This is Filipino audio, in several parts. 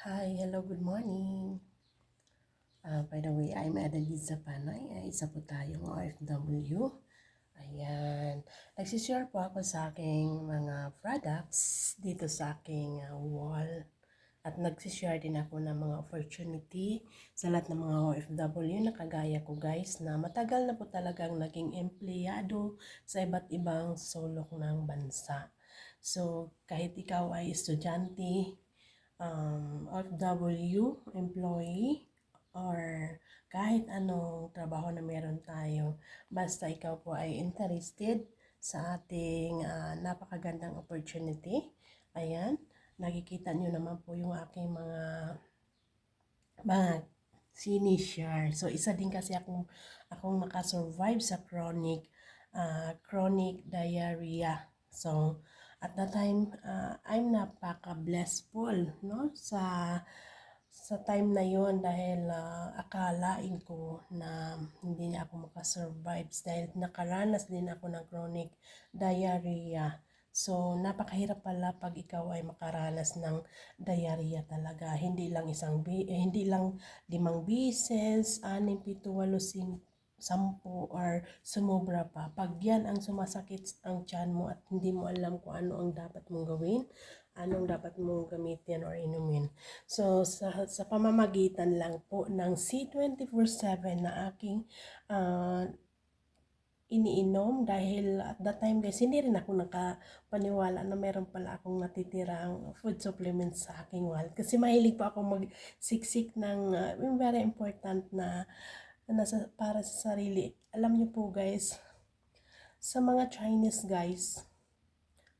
Hi, hello, good morning. Ah, by the way, I'm Adeliza Panay. Ay, isa po tayong OFW. Ayan. Nagsishare po ako sa aking mga products dito sa aking ah, wall. At nagsishare din ako ng mga opportunity sa lahat ng mga OFW na kagaya ko guys na matagal na po talagang naging empleyado sa iba't ibang sulok ng bansa. So, kahit ikaw ay estudyante, um, OFW, employee, or kahit anong trabaho na meron tayo, basta ikaw po ay interested sa ating ah, napakagandang opportunity. Ayan, nakikita nyo naman po yung aking mga mga sinishare. So, isa din kasi akong, akong nakasurvive sa chronic ah, chronic diarrhea. So, at that time, ah, I'm napaka-blessful, no? Sa sa time na yon dahil ah, akalain ko na hindi na ako makasurvive dahil nakaranas din ako ng chronic diarrhea. So, napakahirap pala pag ikaw ay makaranas ng diarrhea talaga. Hindi lang isang, eh, hindi lang limang bises, anim, pito, walo, sim, sampu, or sumobra pa. Pag yan ang sumasakit ang tiyan mo at hindi mo alam kung ano ang dapat mong gawin, anong dapat mong gamitin or inumin. So, sa, sa pamamagitan lang po ng C24-7 na aking ah, iniinom dahil at that time guys, hindi rin ako nakapaniwala na meron pala akong natitirang food supplements sa aking wallet. Kasi mahilig pa ako magsiksik ng uh, very important na, na nasa, para sa sarili. Alam niyo po guys, sa mga Chinese guys,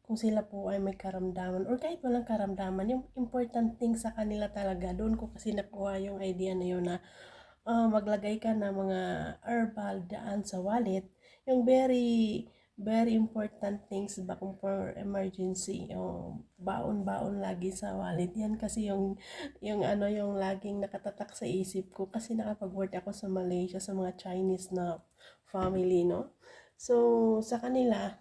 kung sila po ay may karamdaman or kahit walang karamdaman, yung important thing sa kanila talaga, doon ko kasi nakuha yung idea na yun na uh, maglagay ka ng mga herbal daan sa wallet yung very very important things ba kung for emergency yung baon-baon lagi sa wallet. Yan kasi yung yung ano yung laging nakatatak sa isip ko kasi nakapag-work ako sa Malaysia sa mga Chinese na family no? So sa kanila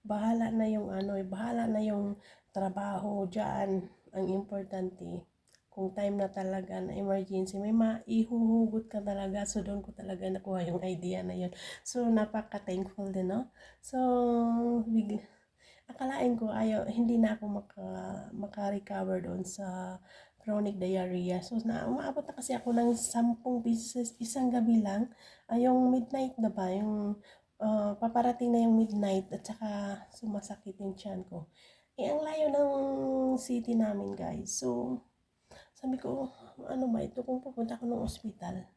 bahala na yung ano bahala na yung trabaho diyan ang importante kung time na talaga na emergency, may maihuhugot ka talaga. So, doon ko talaga nakuha yung idea na yun. So, napaka-thankful din, no? So, big, akalain ko, ayaw, hindi na ako maka, maka-recover doon sa chronic diarrhea. So, na, umaabot na kasi ako ng 10 pieces isang gabi lang. Ay, yung midnight na ba, yung uh, paparating na yung midnight at saka sumasakit yung tiyan ko. Eh, ang layo ng city namin, guys. So, sabi ko, ano ba ito kung pupunta ko ng ospital?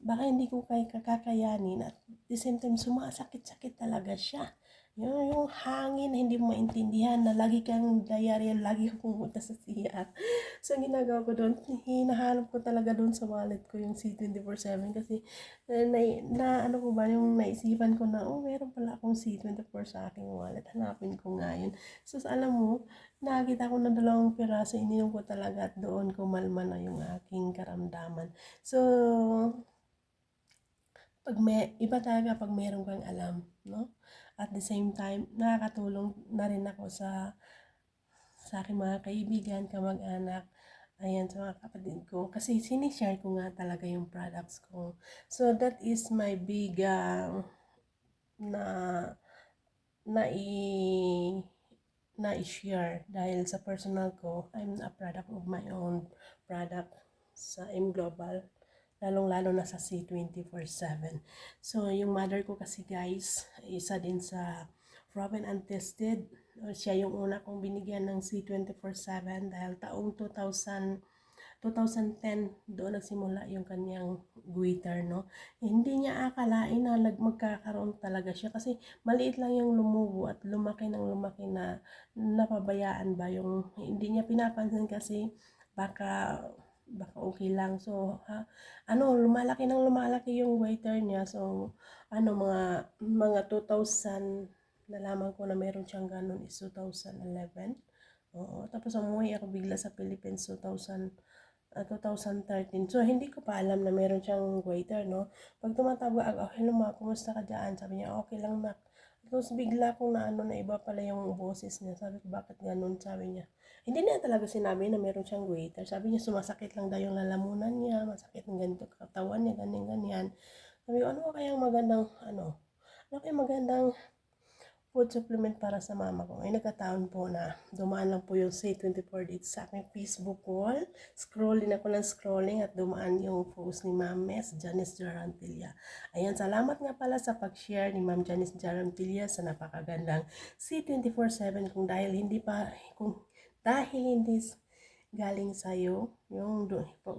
Baka hindi ko kay kakakayanin at the same time sumasakit-sakit talaga siya. Yung, yung hangin na hindi mo maintindihan na lagi kang diarrhea, lagi kang pumunta sa CR. So, ang ginagawa ko doon, hinahanap ko talaga doon sa wallet ko yung C24-7 kasi eh, na, na, ano ko ba, yung naisipan ko na, oh, meron pala akong C24 sa aking wallet. Hanapin ko nga yun. So, alam mo, nakakita ko ng dalawang piraso, ininom ko talaga at doon ko malma na yung aking karamdaman. So, pag may, iba talaga pag meron kang alam, no? At the same time, nakakatulong na rin ako sa sa aking mga kaibigan, kamag-anak, ayan, sa mga kapatid ko. Kasi sinishare ko nga talaga yung products ko. So, that is my big, uh, na, na i, na i-share dahil sa personal ko, I'm a product of my own product sa M Global lalong-lalo na sa C24-7. So, yung mother ko kasi guys, isa din sa proven untested. Siya yung una kong binigyan ng C24-7 dahil taong 2000 2010 doon nagsimula yung kanyang guitar no hindi niya akalain na magkakaroon talaga siya kasi maliit lang yung lumubo at lumaki ng lumaki na napabayaan ba yung hindi niya pinapansin kasi baka baka okay lang. So, ha, ano, lumalaki nang lumalaki yung waiter niya. So, ano, mga, mga 2,000, nalaman ko na meron siyang ganun is 2011. Oo, tapos umuwi ako bigla sa Philippines 2000, uh, 2013. So, hindi ko pa alam na meron siyang waiter, no? Pag tumatawag ako, oh, hello ma, kumusta ka dyan? Sabi niya, okay lang na. Tapos bigla kong na ano na iba pala yung boses niya. Sabi ko, bakit ganun? Sabi niya, Hindi niya talaga sinabi na meron siyang goiter. Sabi niya sumasakit lang daw yung lalamunan niya, masakit ng ganito katawan niya, ganyan ganyan. Sabi ko, ano kaya magandang ano? Ano kaya magandang food supplement para sa mama ko. Ay nagkataon po na dumaan lang po yung C24 dito sa aking Facebook wall. Scrolling ako ng scrolling at dumaan yung post ni Ma'am Mes Janice Jarantilla. Ayan, salamat nga pala sa pag-share ni Ma'am Janice Jarantilla sa napakagandang C24-7 kung dahil hindi pa, kung dahil hindi galing sa'yo, yung,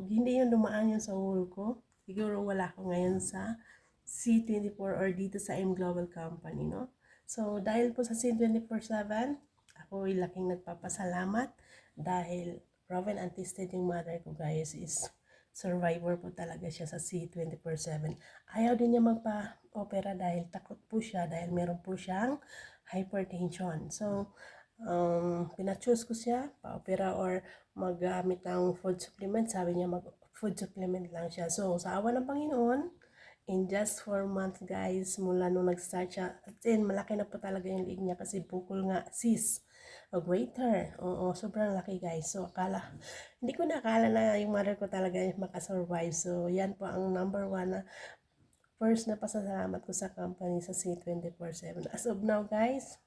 hindi yung dumaan yung sa wall ko, siguro wala ko ngayon sa C24 or dito sa M Global Company, no? So, dahil po sa C24-7, ako ay laking nagpapasalamat dahil proven and tested yung mother ko guys is survivor po talaga siya sa C24-7. Ayaw din niya magpa-opera dahil takot po siya dahil meron po siyang hypertension. So, um, pina-choose ko siya pa-opera or maggamit ng food supplement. Sabi niya mag-food supplement lang siya. So, sa awa ng Panginoon, in just 4 months guys mula nung nag-start siya at then malaki na po talaga yung liig niya kasi bukol nga sis a greater oo sobrang laki guys. So akala hindi ko nakala na yung mother ko talaga makasurvive. So yan po ang number one na first na pasasalamat ko sa company sa C24-7 as of now guys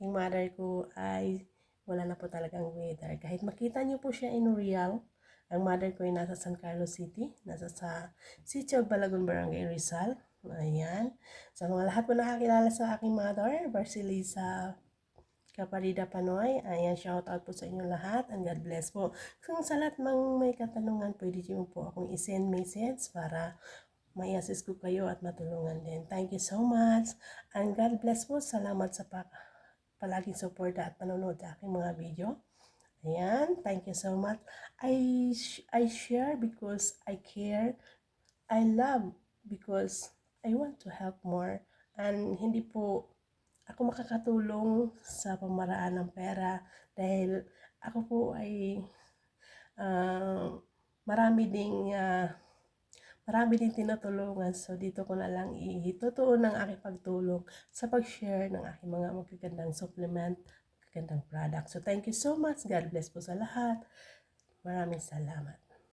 yung mother ko ay wala na po talagang weather kahit makita niyo po siya in real ang mother ko ay nasa San Carlos City, nasa sa Sitio Balagon, Barangay Rizal. Ayan. Sa mga lahat po nakakilala sa aking mother, Barcelisa Caparida Panoy. Ayan, shout out po sa inyo lahat and God bless po. Kung sa lahat mang may katanungan, pwede niyo po akong isend message para may assist ko kayo at matulungan din. Thank you so much. And God bless po. Salamat sa pa palaging suporta at panonood sa aking mga video. Ayan, thank you so much. I I share because I care. I love because I want to help more. And hindi po ako makakatulong sa pamaraan ng pera dahil ako po ay ah, marami ding ah, marami ding tinutulungan. So dito ko na lang itutuon ng aking pagtulong sa pag-share ng aking mga magagandang supplement, magagandang product. So thank you so much. God bless po sa lahat. Maraming salamat.